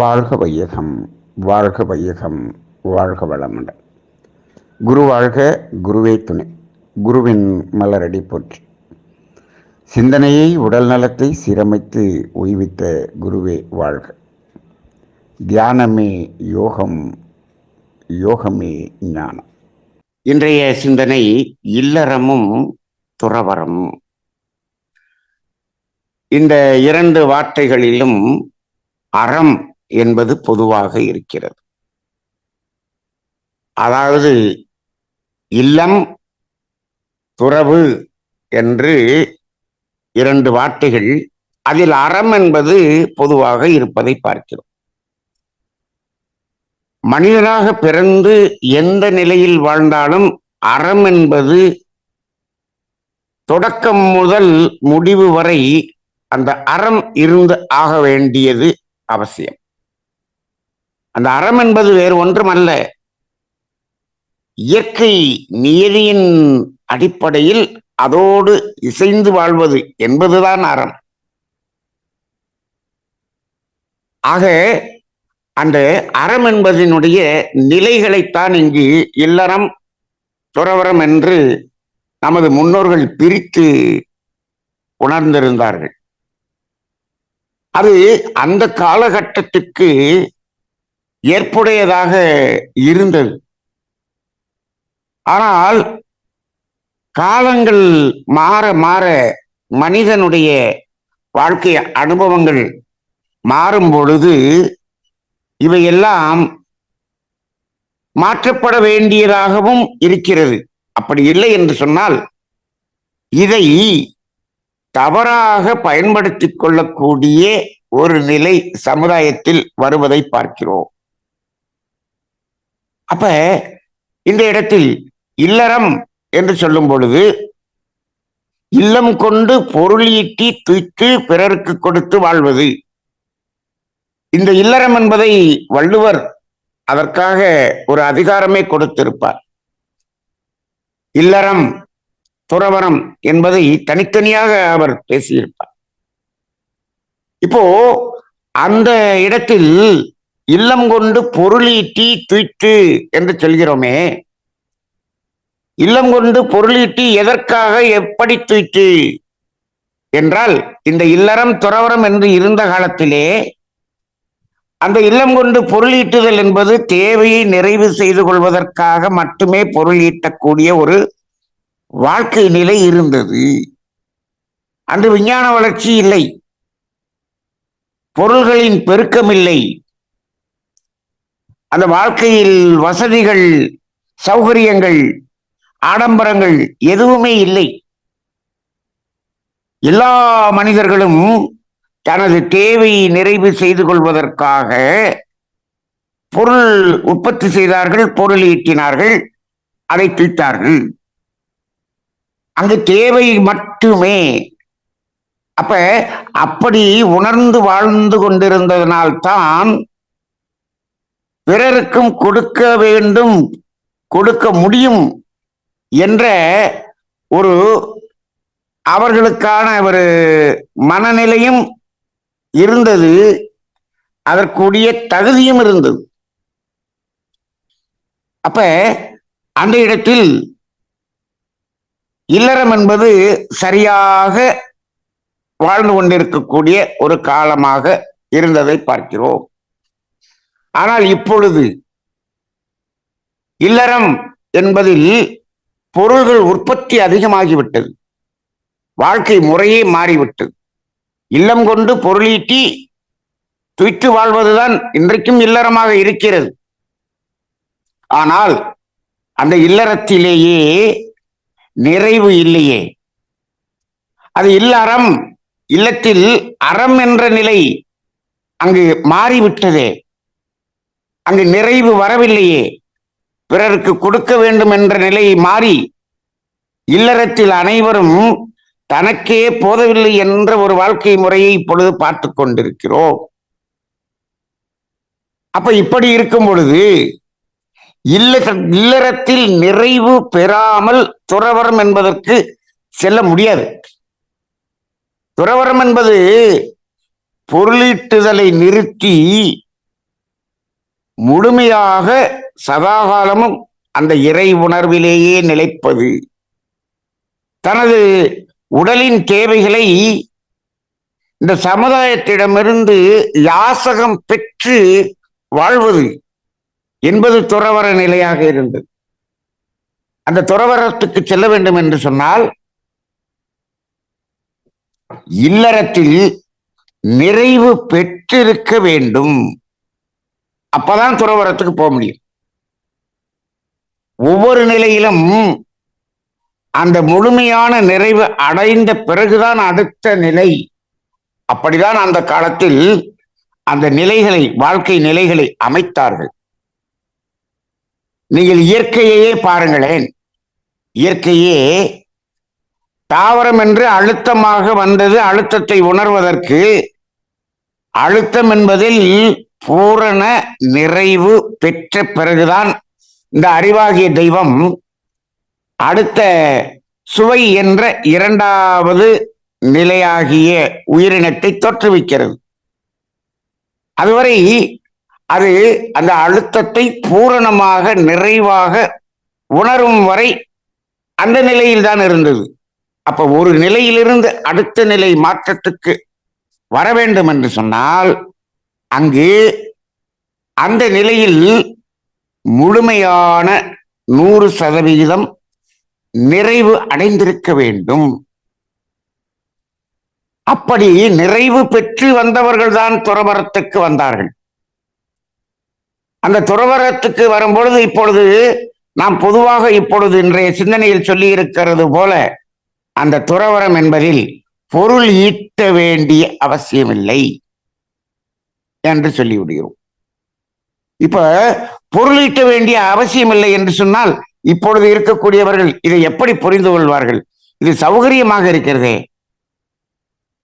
வாழ்க வையகம் வாழ்க வையகம் வாழ்க வளமுடன். குரு வாழ்க குருவே துணை. குருவின் மலரடி போற்றி. சிந்தனையை உடல் நலத்தை சீரமைத்து ஓய்வித்த குருவே வாழ்க. தியானமே யோகம் யோகமே ஞானம். இன்றைய சிந்தனை இல்லறமும் துறவரமும் இந்த இரண்டு வார்த்தைகளிலும் அறம் என்பது பொதுவாக இருக்கிறது. அதாவது இல்லம் துறவு என்று இரண்டு வார்த்தைகள் அதில் அறம் என்பது பொதுவாக இருப்பதை பார்க்கிறோம். மனிதனாக பிறந்து எந்த நிலையில் வாழ்ந்தாலும் அறம் என்பது தொடக்கம் முதல் முடிவு வரை அந்த அறம் இருந்து ஆக வேண்டியது அவசியம். அந்த அறம் என்பது வேறு ஒன்றுமல்ல. இயற்கை நியதியின் அடிப்படையில் அதோடு இசைந்து வாழ்வது என்பதுதான் அறம். ஆக அந்த அறம் என்பதனுடைய நிலைகளைத்தான் இங்கு இல்லறம் துறவரம் என்று நமது முன்னோர்கள் பிரித்து உணர்ந்திருந்தார்கள். அது அந்த காலகட்டத்துக்கு ஏற்புடையதாக இருந்தது. ஆனால் காலங்கள் மாற மாற மனிதனுடைய வாழ்க்கை அனுபவங்கள் மாறும் பொழுது இவையெல்லாம் மாற்றப்பட வேண்டியதாகவும் இருக்கிறது. அப்படி இல்லை என்று சொன்னால் இதை தவறாக பயன்படுத்திக் கொள்ளக்கூடிய ஒரு நிலை சமுதாயத்தில் வருவதை பார்க்கிறோம். அப்ப இந்த இடத்தில் இல்லறம் என்று சொல்லும் பொழுது இல்லம் கொண்டு பொருள் ஈட்டி துய்த்து பிறருக்கு கொடுத்து வாழ்வது. இந்த இல்லறம் என்பதை வள்ளுவர் அதற்காக ஒரு அதிகாரமே கொடுத்திருப்பார். இல்லறம் துறவரம் என்பதை தனித்தனியாக அவர் பேசியிருப்பார். இப்போ அந்த இடத்தில் இல்லம் கொண்டு பொருளீட்டி துய்த்து என்று சொல்கிறோமே. இல்லம் கொண்டு பொருளீட்டி எதற்காக எப்படி துய்த்து என்றால் இந்த இல்லறம் துறவரம் என்று இருந்த காலத்திலே அந்த இல்லம் கொண்டு பொருளீட்டுதல் என்பது தேவையை நிறைவு செய்து கொள்வதற்காக மட்டுமே பொருளீட்டக்கூடிய ஒரு வாழ்க்கை நிலை இருந்தது. அன்று விஞ்ஞான வளர்ச்சி இல்லை. பொருள்களின் பெருக்கம் இல்லை அந்த வாழ்க்கையில் வசதிகள் சௌகரியங்கள் ஆடம்பரங்கள் எதுவுமே இல்லை. எல்லா மனிதர்களும் தனது தேவையை நிறைவு செய்து கொள்வதற்காக பொருள் உற்பத்தி செய்தார்கள் பொருள் ஈட்டினார்கள் அதை தீர்த்தார்கள் அங்கு தேவை மட்டுமே. அப்ப அப்படி உணர்ந்து வாழ்ந்து கொண்டிருந்ததனால்தான் பிறருக்கும் கொடுக்க வேண்டும் கொடுக்க முடியும் என்ற ஒரு அவர்களுக்கான ஒரு மனநிலையும் இருந்தது. அதற்குரிய தகுதியும் இருந்தது. அப்ப அந்த இடத்தில் இல்லறம் என்பது சரியாக வாழ்ந்து கொண்டிருக்கக்கூடிய ஒரு காலமாக இருந்ததை பார்க்கிறோம். ஆனால் இப்பொழுது இல்லறம் என்பதில் பொருள்கள் உற்பத்தி அதிகமாகிவிட்டது. வாழ்க்கை முறையே மாறிவிட்டது. இல்லம் கொண்டு பொருளீட்டி துய்த்து வாழ்வதுதான் இன்றைக்கும் இல்லறமாக இருக்கிறது. ஆனால் அந்த இல்லறத்திலேயே நிறைவு இல்லையே. அது இல்லறம் இல்லத்தில் அறம் என்ற நிலை அங்கு மாறிவிட்டதே. அங்கு நிறைவு வரவில்லையே. பிறருக்கு கொடுக்க வேண்டும் என்ற நிலை மாறி இல்லறத்தில் அனைவரும் தனக்கே போதவில்லை என்ற ஒரு வாழ்க்கை முறையை இப்பொழுது பார்த்து கொண்டிருக்கிறோம். அப்ப இப்படி இருக்கும் பொழுது இல்ல இல்லறத்தில் நிறைவு பெறாமல் துறவரம் என்பதற்கு செல்ல முடியாது. துறவரம் என்பது பொருளீட்டுதலை நிறுத்தி முழுமையாக சதாகாலமும் அந்த இறை உணர்விலேயே நிலைப்பது. தனது உடலின் தேவைகளை இந்த சமுதாயத்திடமிருந்து யாசகம் பெற்று வாழ்வது என்பது துறவர நிலையாக இருந்தது. அந்த துறவரத்துக்கு செல்ல வேண்டும் என்று சொன்னால் இல்லறத்தில் நிறைவு பெற்றிருக்க வேண்டும். அப்பதான் துறவரத்துக்கு போக முடியும். ஒவ்வொரு நிலையிலும் அந்த முழுமையான நிறைவு அடைந்த பிறகுதான் அடுத்த நிலை. அப்படிதான் அந்த காலத்தில் அந்த நிலைகளை வாழ்க்கை நிலைகளை அமைத்தார்கள். நீங்கள் இயற்கையையே பாருங்களேன். இயற்கையே தாவரம் என்று அழுத்தமாக வந்தது அழுத்தத்தை உணர்வதற்கு அழுத்தம் என்பதில் பூரண நிறைவு பெற்ற பிறகுதான் இந்த அறிவாகிய தெய்வம் அடுத்த சுவை என்ற இரண்டாவது நிலையாகிய உயிரினத்தை தோற்றுவிக்கிறது. அதுவரை அது அந்த அழுத்தத்தை பூரணமாக நிறைவாக உணரும் வரை அந்த நிலையில் தான் இருந்தது. அப்ப ஒரு நிலையிலிருந்து அடுத்த நிலை மாற்றத்துக்கு வர வேண்டும் என்று சொன்னால் அங்கு அந்த நிலையில் முழுமையான நூறு சதவிகிதம் நிறைவு அடைந்திருக்க வேண்டும். அப்படி நிறைவு பெற்று வந்தவர்கள் தான் துறவரத்துக்கு வந்தார்கள். அந்த துறவரத்துக்கு வரும்பொழுது இப்பொழுது நாம் பொதுவாக இப்பொழுது இன்றைய சிந்தனையில் சொல்லி இருக்கிறது போல அந்த துறவரம் என்பதில் பொருள் ஈட்ட வேண்டிய அவசியமில்லை. என்று சொல்லிவிடுகிறோம். இப்ப பொருளீட்ட வேண்டிய வேண்டிய அவசியமில்லை என்று சொன்னால் இப்பொழுது இருக்கக்கூடியவர்கள் இதை எப்படி புரிந்து கொள்வார்கள்? இது சௌகரியமாக இருக்கிறதே.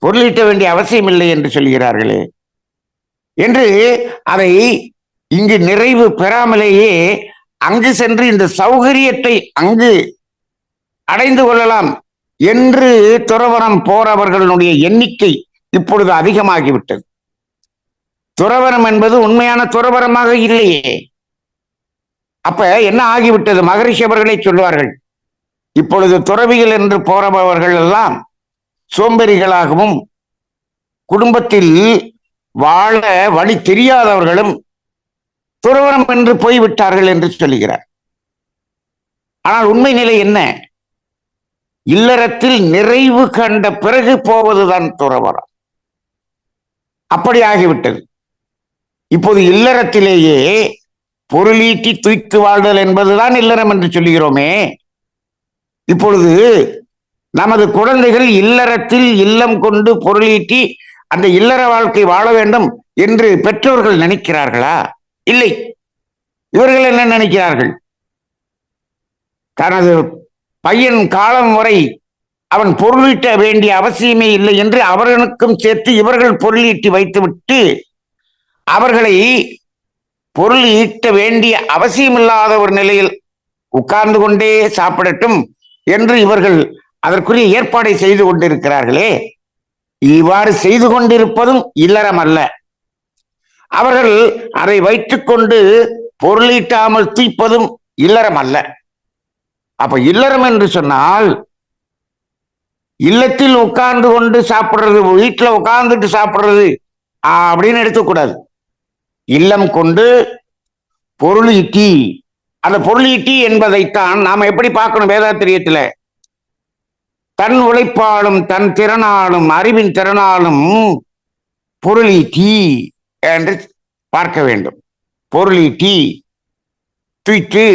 பொருளீட்ட வேண்டிய அவசியம் இல்லை என்று சொல்கிறார்களே. என்று அதை இங்கு நிறைவு பெறாமலேயே அங்கு சென்று இந்த சௌகரியத்தை அங்கு அடைந்து கொள்ளலாம் என்று துறவரம் போறவர்களுடைய எண்ணிக்கை இப்பொழுது அதிகமாகிவிட்டது. துறவரம் என்பது உண்மையான துறவரமாக இல்லையே. அப்ப என்ன ஆகிவிட்டது? மகரிஷி அவர்களை சொல்வார்கள் இப்பொழுது துறவிகள் என்று போறவர்கள் எல்லாம் சோம்பேறிகளாகவும் குடும்பத்தில் வாழ வழி தெரியாதவர்களும் துறவரம் என்று போய்விட்டார்கள் என்று சொல்லுகிறார். ஆனால் உண்மை நிலை என்ன? இல்லறத்தில் நிறைவு கண்ட பிறகு போவதுதான் துறவரம். அப்படி ஆகிவிட்டது. இப்போது இல்லறத்திலேயே பொருளீட்டி துய்த்து வாழ்தல் என்பதுதான் இல்லறம் என்று சொல்லுகிறோமே. இப்பொழுது நமது குழந்தைகள் இல்லறத்தில் இல்லம் கொண்டு பொருளீட்டி அந்த இல்லற வாழ்க்கை வாழ வேண்டும் என்று பெற்றோர்கள் நினைக்கிறார்களா? இல்லை. இவர்கள் என்ன நினைக்கிறார்கள்? தனது பையன் காலம் வரை அவன் பொருளீட்ட வேண்டிய அவசியமே இல்லை என்று அவர்களுக்கும் சேர்த்து இவர்கள் பொருளீட்டி வைத்துவிட்டு அவர்களை பொருள் ஈட்ட வேண்டிய அவசியமில்லாத ஒரு நிலையில் உட்கார்ந்து கொண்டே சாப்பிடட்டும் என்று இவர்கள் அதற்குரிய ஏற்பாடை செய்து கொண்டிருக்கிறார்களே. இவ்வாறு செய்து கொண்டிருப்பதும் இல்லறம் அல்ல அவர்கள் அதை வைத்துக்கொண்டு பொருளீட்டாமல் தீப்பதும் இல்லறம் அல்ல அப்ப இல்லறம் என்று சொன்னால் இல்லத்தில் உட்கார்ந்து கொண்டு சாப்பிடுறது வீட்டில் உட்கார்ந்துட்டு சாப்பிடுறது அப்படின்னு எடுத்துக்கூடாது. இல்லம் கொண்டு பொருள் ஈட்டி. அந்த பொருள் ஈட்டி என்பதைத்தான் நாம் எப்படி பார்க்கணும் வேதாத்திரியத்தில்? தன் உழைப்பாலும் தன் திறனாலும் அறிவின் திறனாலும் பொருளீட்டி என்று பார்க்க வேண்டும். பொருளீட்டி துய்த்து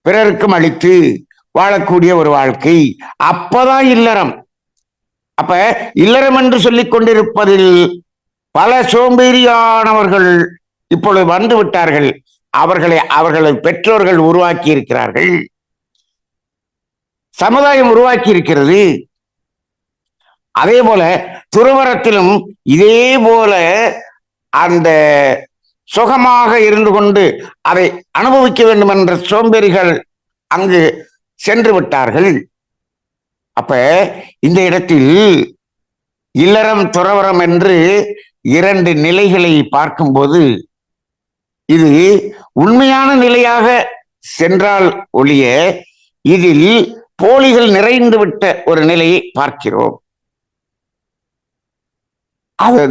பிறருக்கும் அளித்து வாழக்கூடிய ஒரு வாழ்க்கை. அப்பதான் இல்லறம். அப்ப இல்லறம் என்று சொல்லிக் கொண்டிருப்பதில் பல சோம்பேறியானவர்கள் இப்பொழுது வந்து விட்டார்கள். அவர்களை அவர்களை பெற்றோர்கள் உருவாக்கி இருக்கிறார்கள். சமுதாயம் உருவாக்கி இருக்கிறது. அதே போல துறவரத்திலும் இதே போல அந்த சுகமாக இருந்து கொண்டு அதை அனுபவிக்க வேண்டும் என்ற சோம்பேறிகள் அங்கு சென்று விட்டார்கள். அப்ப இந்த இடத்தில் இல்லறம் துறவரம் என்று இரண்டு நிலைகளை பார்க்கும்போது இது உண்மையான நிலையாக சென்றால் ஒழிய இதில் போலிகள் நிறைந்து விட்ட ஒரு நிலையை பார்க்கிறோம். அது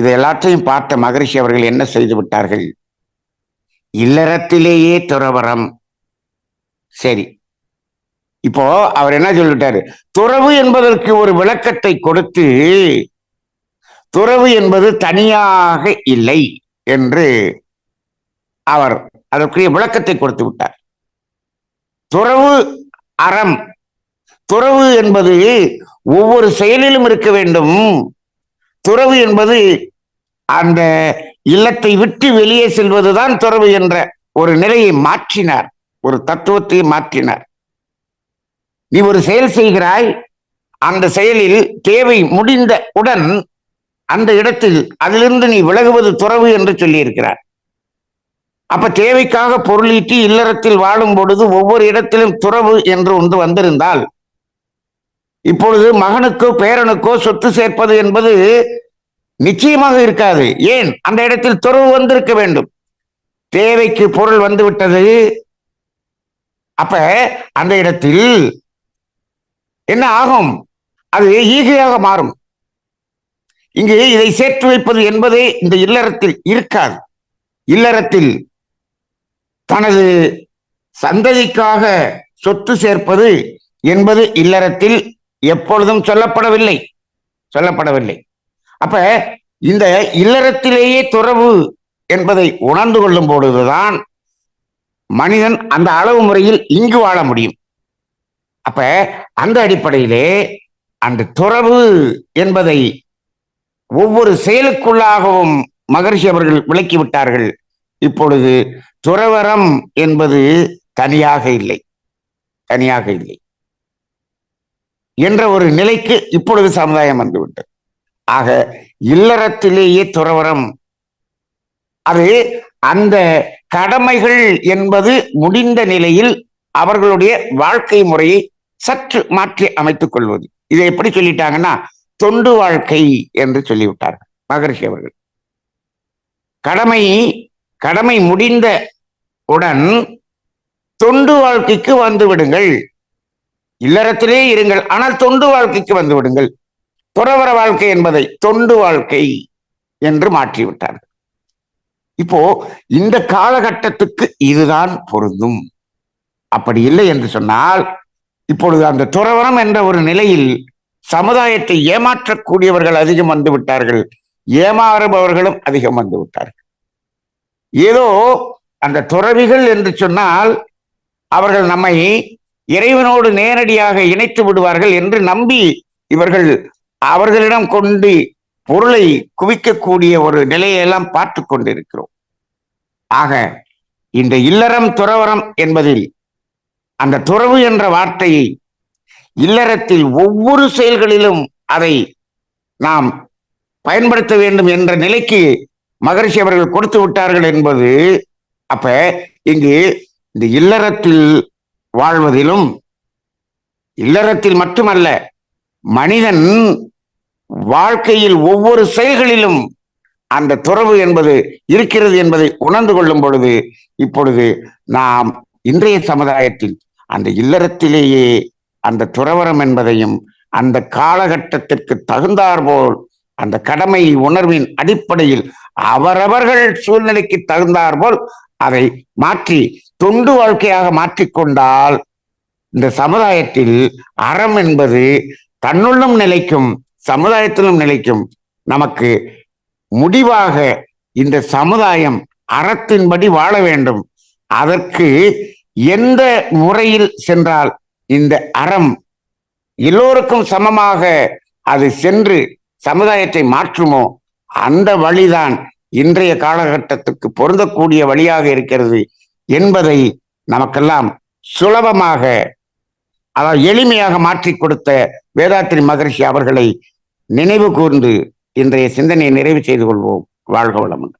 இது எல்லாத்தையும் பார்த்த மகரிஷி அவர்கள் என்ன செய்து விட்டார்கள்? இல்லறத்திலேயே துறவரம் சரி. இப்போ அவர் என்ன சொல்லிட்டாரு துறவு என்பதற்கு ஒரு விளக்கத்தை கொடுத்து துறவு என்பது தனியாக இல்லை என்று அவர் அதற்குரிய விளக்கத்தை கொடுத்து விட்டார். துறவு அறம். துறவு என்பது ஒவ்வொரு செயலிலும் இருக்க வேண்டும். துறவு என்பது அந்த இல்லத்தை விட்டு வெளியே செல்வதுதான் துறவு என்ற ஒரு நிலையை மாற்றினார். ஒரு தத்துவத்தை மாற்றினார். நீ ஒரு செயல் செய்கிறாய். அந்த செயலில் தேவை முடிந்த உடன் அந்த இடத்தில் அதிலிருந்து நீ விலகுவது துறவு என்று சொல்லியிருக்கிறார். அப்ப தேவைக்காக பொருளீட்டி இல்லறத்தில் வாழும் பொழுது ஒவ்வொரு இடத்திலும் துறவு என்று ஒன்று வந்திருந்தால் இப்பொழுது மகனுக்கோ பேரனுக்கோ சொத்து சேர்ப்பது என்பது நிச்சயமாக இருக்காது. ஏன்? அந்த இடத்தில் துறவு வந்திருக்க வேண்டும். தேவைக்கு பொருள் வந்து விட்டது அப்ப அந்த இடத்தில் என்ன ஆகும்? அது ஈகையாக மாறும். இங்கு இதை சேர்த்து வைப்பது என்பதே இந்த இல்லறத்தில் இருக்காது. இல்லறத்தில் தனது சந்ததிக்காக சொத்து சேர்ப்பது என்பது இல்லறத்தில் எப்பொழுதும் சொல்லப்படவில்லை. சொல்லப்படவில்லை. அப்ப இந்த இல்லறத்திலேயே துறவு என்பதை உணர்ந்து கொள்ளும் பொழுதுதான் மனிதன் அந்த அளவு முறையில் இங்கு வாழ முடியும். அப்ப அந்த அடிப்படையிலே அந்த துறவு என்பதை ஒவ்வொரு செயலுக்குள்ளாகவும் மகர்ஷி அவர்கள் விளக்கிவிட்டார்கள். இப்பொழுது துறவரம் என்பது தனியாக இல்லை. தனியாக இல்லை. என்ற ஒரு நிலைக்கு இப்பொழுது சமுதாயம் வந்துவிட்டது ஆக இல்லறத்திலேயே துறவரம் அது அந்த கடமைகள் என்பது முடிந்த நிலையில் அவர்களுடைய வாழ்க்கை முறையை சற்று மாற்றி அமைத்துக் கொள்வது. இதை எப்படி சொல்லிட்டாங்கன்னா தொண்டு வாழ்க்கை என்று சொல்லிவிட்டார்கள் மகர்ஷி அவர்கள். கடமை கடமை முடிந்த உடன் தொண்டு வாழ்க்கைக்கு வந்து விடுங்கள். இல்லறத்திலே இருங்கள் ஆனால் தொண்டு வாழ்க்கைக்கு வந்து விடுங்கள். துறவர வாழ்க்கை என்பதை தொண்டு வாழ்க்கை என்று மாற்றிவிட்டார்கள். இப்போ இந்த காலகட்டத்துக்கு இதுதான் பொருந்தும். அப்படி இல்லை என்று சொன்னால் இப்பொழுது அந்த துறவரம் என்ற ஒரு நிலையில் சமுதாயத்தை ஏமாற்றக்கூடியவர்கள் அதிகம் வந்து விட்டார்கள். ஏமாறுபவர்களும் அதிகம் வந்து விட்டார்கள். ஏதோ அந்த துறவிகள் என்று சொன்னால் அவர்கள் நம்மை இறைவனோடு நேரடியாக இணைத்து விடுவார்கள் என்று நம்பி இவர்கள் அவர்களிடம் கொண்டு பொருளை குவிக்கக்கூடிய ஒரு நிலையெல்லாம் பார்த்து கொண்டிருக்கிறோம். ஆக இந்த இல்லறம் துறவரம் என்பதில் அந்த துறவு என்ற வார்த்தையை இல்லறத்தில் ஒவ்வொரு செயல்களிலும் அதை நாம் பயன்படுத்த வேண்டும் என்ற நிலைக்கு மகரிஷி அவர்கள் கொடுத்து விட்டார்கள் என்பது அப்ப இங்கு இந்த இல்லறத்தில் வாழ்வதிலும் இல்லறத்தில் மட்டுமல்ல மனிதன் வாழ்க்கையில் ஒவ்வொரு செயல்களிலும் அந்த துறவு என்பது இருக்கிறது என்பதை உணர்ந்து கொள்ளும் பொழுது இப்பொழுது நாம் இன்றைய சமுதாயத்தில் அந்த இல்லறத்திலேயே அந்த துறவரம் என்பதையும் அந்த காலகட்டத்திற்கு தகுந்தாற்போல் அந்த கடமை உணர்வின் அடிப்படையில் அவரவர்கள் சூழ்நிலைக்கு தகுந்தாற்போல் அதை மாற்றி தொண்டு வாழ்க்கையாக மாற்றிக்கொண்டால் இந்த சமுதாயத்தில் அறம் என்பது தன்னுள்ளும் நிலைக்கும் சமுதாயத்திலும் நிலைக்கும் நமக்கு முடிவாக இந்த சமுதாயம் அறத்தின்படி வாழ வேண்டும். அதற்கு எந்த முறையில் சென்றால் இந்த அறம் எல்லோருக்கும் சமமாக அது சென்று சமுதாயத்தை மாற்றுமோ அந்த வழிதான் இன்றைய காலகட்டத்துக்கு பொருந்தக்கூடிய வழியாக இருக்கிறது என்பதை நமக்கெல்லாம் சுலபமாக அதாவது எளிமையாக மாற்றி கொடுத்த வேதாத்திரி மகரிஷி அவர்களை நினைவு கூர்ந்து இன்றைய சிந்தனையை நிறைவு செய்து கொள்வோம். வாழ்க வளமுடன்.